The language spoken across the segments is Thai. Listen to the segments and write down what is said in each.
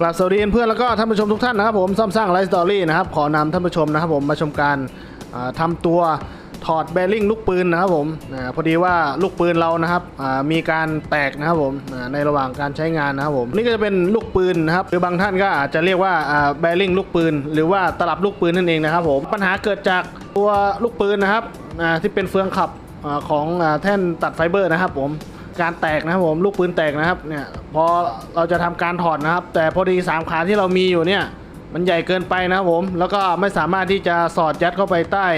กราบสวัสดีเพื่อนแล้วก็ท่านผู้ชมทุกท่านนะครับผมซ่อมสร้างไลฟ์สตอรี่นะครับขอนำท่านผู้ชมนะครับผมมาชมการอ่าทำตัวถอดแบริ่งลูกปืนนะครับผมพอดีว่าลูกปืนเรานะครับมีการแตกนะครับผมในระหว่างการใช้งานนะครับผมนี่ก็จะเป็นลูกปืนนะครับหรือบางท่านก็อาจจะเรียกว่าแบริ่งลูกปืน หรือว่าตลับลูกปืนนั่นเองนะครับผมปัญหาเกิดจากตัวลูกปืนนะครับที่เป็นเฟืองขับของแท่นตัดไฟเบอร์นะครับผม การแตกนะครับผมลูกปืนแตกนะครับเนี่ยพอเราจะทำการถอดนะครับ แต่พอดีสามขาที่เรามีอยู่เนี่ยมันใหญ่เกินไปนะครับผมแล้วก็ไม่สามารถที่จะสอดยัดเข้าไปใต้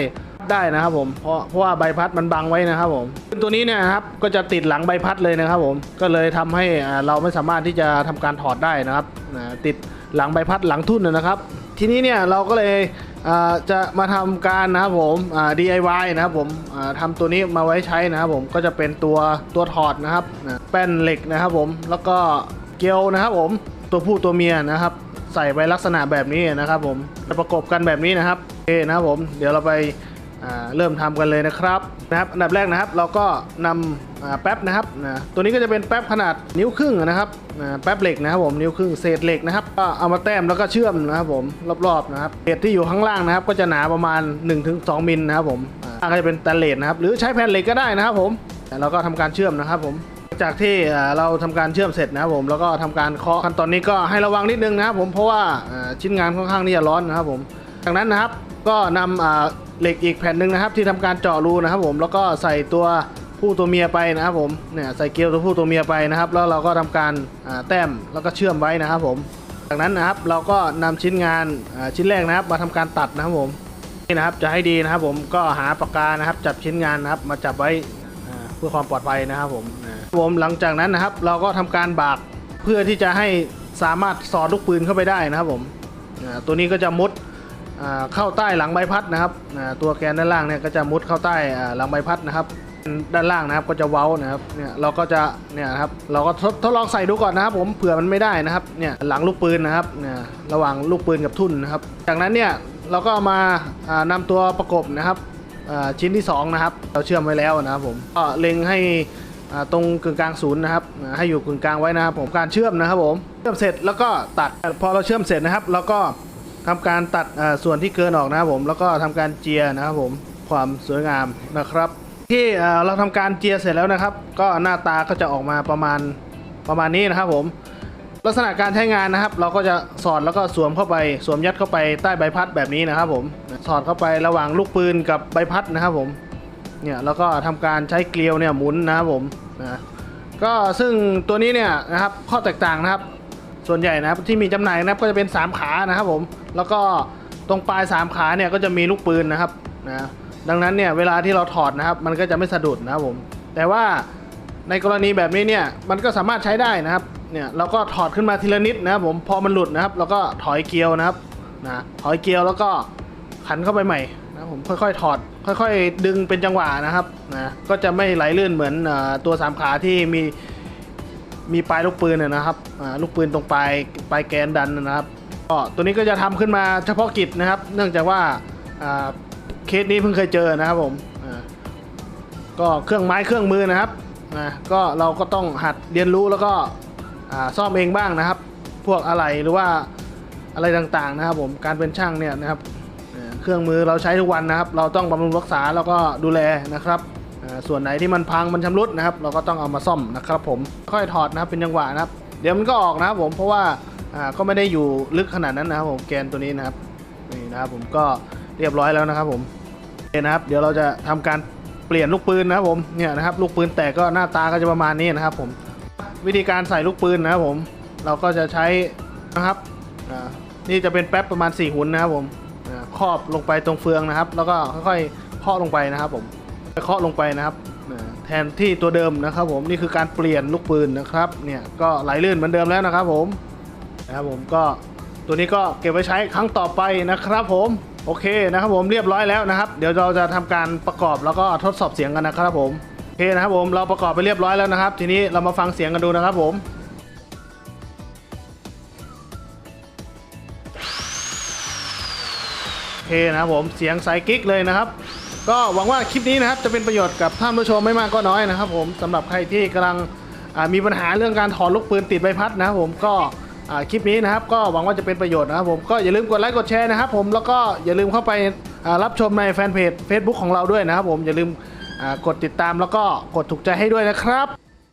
ได้นะครับผมเพราะเพราะว่าใบพัดมันบังไว้นะครับผมตัวนี้เนี่ยครับก็จะติดหลังใบพัดเลยนะครับผมก็เลยทำให้อ่าเราไม่สามารถที่จะทำการถอดได้นะครับอ่าติดหลังใบพัดหลังทุ่นนะครับ ทีนี้เนี่ยเราก็เลย จะมาทำการนะครับผม DIY นะครับผมทำตัวนี้มาไว้ใช้นะครับผมก็จะเป็นตัวตัวถอดนะครับแป้นเหล็กนะครับผมแล้วก็เกลียวนะครับผมตัวผู้ตัวเมียนะครับ ใส่ไวลักษณะแบบนี้นะครับผมจะประกบกันแบบนี้นะครับโอเคนะครับผมเดี๋ยวเราไป เริ่มทำกันเลยนะครับนะครับอันดับแรกนะครับเราก็นำแป๊บนะครับนะตัวนี้ก็จะเป็นแป๊บขนาดนิ้วครึ่งนะครับแป๊บเหล็กนะครับผมนิ้วครึ่งเศษเหล็กนะครับก็เอามาแต้มแล้วก็เชื่อมนะครับผมรอบๆนะครับเศษที่อยู่ข้างล่างนะครับ ก็จะหนาประมาณ 1-2มิลนะครับผมอาก็จะเป็นแตนเลสนะครับหรือใช้แผ่นเหล็กก็ได้นะครับผมแล้วก็ทำการเชื่อมนะครับผมจากที่เราทำการเชื่อมเสร็จนะครับผมแล้วก็ทำการเคาะขั้นตอนนี้ก็ให้ระวังนิดนึงนะครับผมเพราะว่าชิ้นงานค่อนข้างที่จะร้อนนะครับผมจากนั้นนะครับก็นำ เหล็กอีกแผ่นหนึ่งนะครับ ที่ทำการเจาะรูนะครับ ผมแล้วก็ใส่ตัวผู้ตัวเมียไปนะครับผมเนี่ยใส่เกลียวตัวผู้ตัวเมียไปนะครับ แล้วเราก็ทำการแต้มแล้วก็เชื่อมไว้นะครับผมจากนั้นนะครับเราก็นำชิ้นงานชิ้นแรกนะครับ มาทำการตัดนะครับผมนี่นะครับจะให้ดีนะครับ ผมก็หาปากกานะครับ จับชิ้นงานนะครับ มาจับไว้เพื่อความปลอดภัยนะครับผมผมหลังจากนั้นนะครับ เราก็ทำการบากเพื่อที่จะให้สามารถสอดลูกปืนเข้าไปได้นะครับผมตัวนี้ก็จะมุด เข้าใต้หลังใบพัดนะครับตัวแกนด้านล่างเนี่ยก็จะมุดเข้าใต้หลังใบพัดนะครับ ด้านล่างนะครับก็จะเว้านะครับเนี่ยเราก็จะเนี่ยครับเราก็ทดลองใส่ดูก่อนนะครับ ผมเผื่อมันไม่ได้นะครับเนี่ยหลังลูกปืนนะครับเนี่ยระหว่างลูกปืนกับทุ่นนะครับ จากนั้นเนี่ยเราก็มาอ่านำตัวประกบนะครับชิ้นที่2นะครับเราเชื่อมไว้แล้วนะครับผมก็เล็งให้ตรงกึ่งกลางศูนย์นะครับให้อยู่กึ่งกลางไว้นะครับผมการเชื่อมนะครับผมเชื่อมเสร็จแล้วก็ตัดพอเราเชื่อมเสร็จนะครับเราก็ ทำการตัดส่วนที่เกินออกนะครับผมแล้วก็ทำการเจียนะครับผมความสวยงามนะครับ ที่เราทำการเจียเสร็จแล้วนะครับ ก็หน้าตาก็จะออกมาประมาณประมาณนี้นะครับผมลักษณะการใช้งานนะครับ เราก็จะสอดแล้วก็สวมเข้าไปสวมยัดเข้าไปใต้ใบพัดแบบนี้นะครับผมสอดเข้าไประหว่างลูกปืนกับใบพัดนะครับผมเนี่ยแล้วก็ทำการใช้เกลียวเนี่ยหมุนนะครับผมนะก็ซึ่งตัวนี้เนี่ยนะครับข้อแตกต่างนะครับ ส่วนใหญ่นะครับที่มีจำหน่ายนะครับก็จะเป็น 3 ขานะครับผมแล้วก็ตรงปลาย 3 ขาเนี่ยก็จะมีลูกปืนนะครับนะดังนั้นเนี่ยเวลาที่เราถอดนะครับ มันก็จะไม่สะดุดนะครับผมแต่ว่าในกรณีแบบนี้เนี่ยมันก็สามารถใช้ได้นะครับเนี่ยเราก็ถอดขึ้นมาทีละนิดนะครับผมพอมันหลุดนะครับเราก็ถอยเกลียวนะครับนะถอยเกลียวแล้วก็ขันเข้าไปใหม่นะผมค่อยๆถอด ค่อย ๆ ดึงเป็นจังหวะนะครับนะก็จะไม่ไหลลื่นเหมือนตัวสามขาที่มี มีปลายลูกปืนนะนะครับอ่าลูกปืนตรงปลายปลายแกนดันนะครับก็ตัวนี้ก็จะทำขึ้นมาเฉพาะกิจนะครับ เนื่องจากว่าอ่าเคสนี้เพิ่งเคยเจอนะครับผมอ่าก็เครื่องไม้เครื่องมือนะครับนะก็เราก็ต้องหัดเรียนรู้แล้วก็อ่าซ่อมเองบ้างนะครับ พวกอะไรหรือว่าอะไรต่างๆนะครับผมการเป็นช่างเนี่ยนะครับอ่าเครื่องมือเราใช้ทุกวันนะครับ เราต้องบำรุงรักษาแล้วก็ดูแลนะครับ ส่วนไหนที่มันพังมันชำรุดนะครับ เราก็ต้องเอามาซ่อมนะครับผมค่อยถอดนะครับเป็นจังหวะนะครับ เดี๋ยวมันก็ออกนะครับผมเพราะว่าก็ไม่ได้อยู่ลึกขนาดนั้นนะครับผมแกนตัวนี้นะครับนี่นะครับผมก็เรียบร้อยแล้วนะครับผมโอเคนะครับ เดี๋ยวเราจะทำการเปลี่ยนลูกปืนนะครับผมเนี่ยนะครับลูกปืนแตกก็หน้าตาก็จะประมาณนี้นะครับผมวิธีการใส่ลูกปืนนะครับผม เราก็จะใช้นะครับนี่จะเป็นแป๊บประมาณ 4 หุ่นนะครับผมครอบลงไปตรงเฟืองนะครับ แล้วก็ค่อยๆเคาะลงไปนะครับผม เคาะลงไปนะครับแทนที่ตัวเดิมนะครับ ผมนี่คือการเปลี่ยนลูกปืนนะครับเนี่ยก็ไหลลื่นเหมือนเดิมแล้วนะครับ ผมนะครับผมก็ตัวนี้ก็เก็บไว้ใช้ครั้งต่อไปนะครับ ผมโอเคนะครับ ผมเรียบร้อยแล้วนะครับ เดี๋ยวเราจะทำการประกอบแล้วก็ทดสอบเสียงกันนะครับ ผมโอเคนะครับ ผมเราประกอบไปเรียบร้อยแล้วนะครับ ทีนี้เรามาฟังเสียงกันดูนะครับ ผมโอเคนะครับผมเสียงใสกิ๊กเลยนะครับ ก็หวังว่าคลิปนี้นะครับจะเป็นประโยชน์กับท่านผู้ชมไม่มากก็น้อยนะครับผมสำหรับใครที่กำลังมีปัญหาเรื่องการถอดลูกปืนติดใบพัดนะครับผมก็คลิปนี้นะครับก็หวังว่าจะเป็นประโยชน์นะครับผมก็อย่าลืมกดไลค์กดแชร์นะครับผมแล้วก็อย่าลืมเข้าไปรับชมในแฟนเพจ Facebook ของเราด้วยนะครับผมอย่าลืมกดติดตามแล้วก็กดถูกใจให้ด้วยนะครับ